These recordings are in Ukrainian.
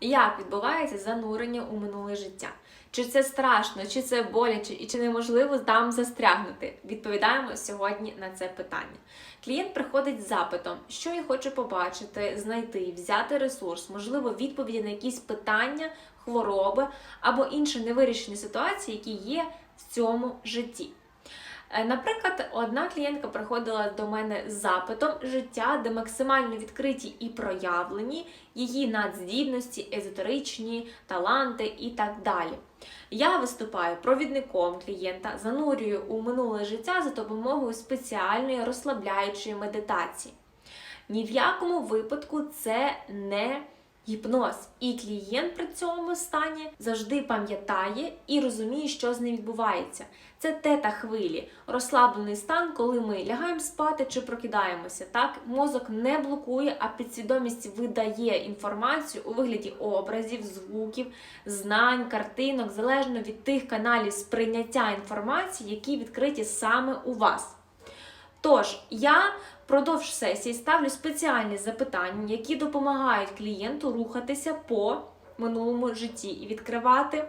Як відбувається занурення у минуле життя? Чи це страшно, чи це боляче, і чи неможливо там застрягнути? Відповідаємо сьогодні на це питання. Клієнт приходить з запитом, що я хочу побачити, знайти, взяти ресурс, можливо, відповіді на якісь питання, хвороби або інші невирішені ситуації, які є в цьому житті. Е, Наприклад, одна клієнтка приходила до мене з запитом життя, де максимально відкриті і проявлені її надздібності, езотеричні таланти і так далі. Я виступаю провідником клієнта, занурюю у минуле життя за допомогою спеціальної розслабляючої медитації. Ні в якому випадку це не гіпноз, і клієнт при цьому стані завжди пам'ятає і розуміє, що з ним відбувається. Це тета хвилі, розслаблений стан, коли ми лягаємо спати чи прокидаємося. Так, мозок не блокує, а підсвідомість видає інформацію у вигляді образів, звуків, знань, картинок, залежно від тих каналів сприйняття інформації, які відкриті саме у вас. Тож, я впродовж сесії ставлю спеціальні запитання, які допомагають клієнту рухатися по минулому житті і відкривати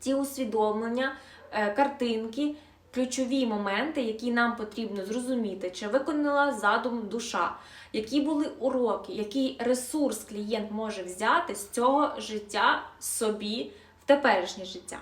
ті усвідомлення, е, картинки, ключові моменти, які нам потрібно зрозуміти, чи виконала задум душа, які були уроки, який ресурс клієнт може взяти з цього життя собі в теперішнє життя.